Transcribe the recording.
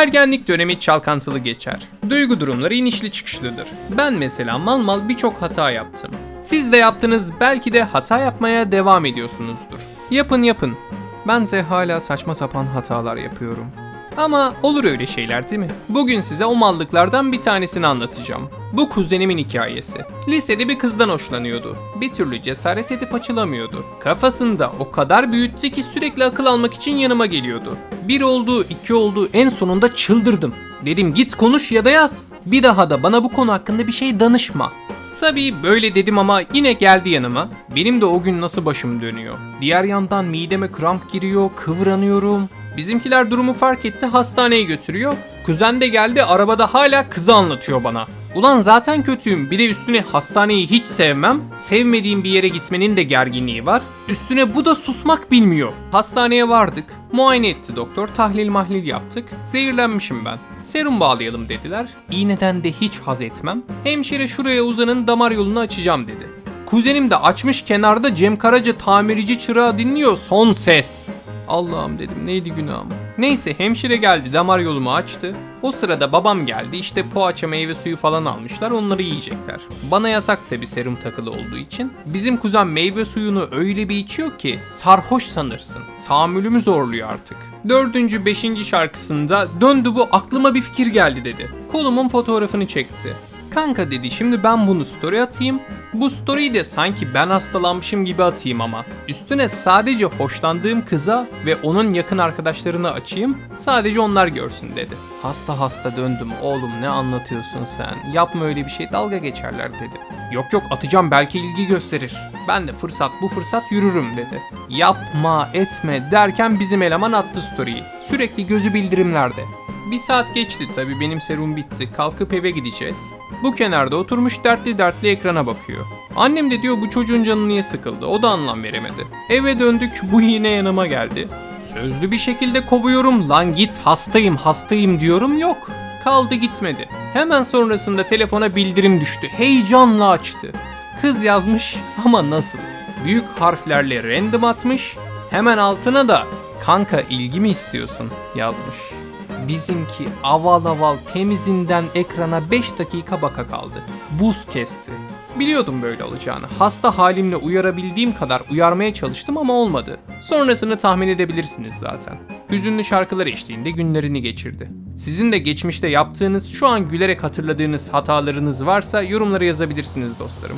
Ergenlik dönemi çalkantılı geçer. Duygu durumları inişli çıkışlıdır. Ben mesela mal mal birçok hata yaptım. Siz de yaptınız belki de hata yapmaya devam ediyorsunuzdur. Yapın yapın. Ben de hala saçma sapan hatalar yapıyorum. Ama olur öyle şeyler değil mi? Bugün size o mallıklardan bir tanesini anlatacağım. Bu kuzenimin hikayesi. Lisede bir kızdan hoşlanıyordu. Bir türlü cesaret edip açılamıyordu. Kafasında o kadar büyüttü ki sürekli akıl almak için yanıma geliyordu. Bir oldu, iki oldu, en sonunda çıldırdım. Dedim git konuş ya da yaz. Bir daha da bana bu konu hakkında bir şey danışma. Tabii böyle dedim ama yine geldi yanıma. Benim de o gün nasıl başım dönüyor. Diğer yandan mideme kramp giriyor, kıvranıyorum. Bizimkiler durumu fark etti, hastaneye götürüyor. Kuzen de geldi, arabada hala kızı anlatıyor bana. Ulan zaten kötüyüm. Bir de üstüne hastaneyi hiç sevmem. Sevmediğim bir yere gitmenin de gerginliği var. Üstüne bu da susmak bilmiyor. Hastaneye vardık. Muayene etti doktor. Tahlil mahlil yaptık. Zehirlenmişim ben. Serum bağlayalım dediler. İğneden de hiç haz etmem. Hemşire şuraya uzanın damar yolunu açacağım dedi. Kuzenim de açmış kenarda Cem Karaca tamirci çırağı dinliyor son ses. Allah'ım dedim neydi günahım. Neyse hemşire geldi damar yolumu açtı. O sırada babam geldi işte poğaça meyve suyu falan almışlar onları yiyecekler. Bana yasak tabi serum takılı olduğu için. Bizim kuzen meyve suyunu öyle bir içiyor ki sarhoş sanırsın. Tahammülümü zorluyor artık. Dördüncü, beşinci şarkısında döndü bu aklıma bir fikir geldi dedi. Kolumun fotoğrafını çekti. Kanka dedi şimdi ben bunu story atayım. Bu story'i de sanki ben hastalanmışım gibi atayım ama. Üstüne sadece hoşlandığım kıza ve onun yakın arkadaşlarına açayım. Sadece onlar görsün dedi. Hasta hasta döndüm. Oğlum ne anlatıyorsun sen? Yapma öyle bir şey dalga geçerler dedi. Yok yok atacağım belki ilgi gösterir. Ben de fırsat bu fırsat yürürüm dedi. Yapma etme derken bizim eleman attı story'yi. Sürekli gözü bildirimlerde. Bir saat geçti tabi benim serum bitti. Kalkıp eve gideceğiz. Bu kenarda oturmuş dertli dertli ekrana bakıyor. Annem de diyor bu çocuğun canı niye sıkıldı. O da anlam veremedi. Eve döndük bu yine yanıma geldi. Sözlü bir şekilde kovuyorum. Lan git hastayım hastayım diyorum yok. Kaldı gitmedi. Hemen sonrasında telefona bildirim düştü. Heyecanla açtı. Kız yazmış ama nasıl? Büyük harflerle random atmış. Hemen altına da kanka ilgi mi istiyorsun yazmış. Bizimki aval aval temizinden ekrana 5 dakika baka kaldı. Buz kesti. Biliyordum böyle olacağını. Hasta halimle uyarabildiğim kadar uyarmaya çalıştım ama olmadı. Sonrasını tahmin edebilirsiniz zaten. Hüzünlü şarkılar eşliğinde günlerini geçirdi. Sizin de geçmişte yaptığınız, şu an gülerek hatırladığınız hatalarınız varsa yorumlara yazabilirsiniz dostlarım.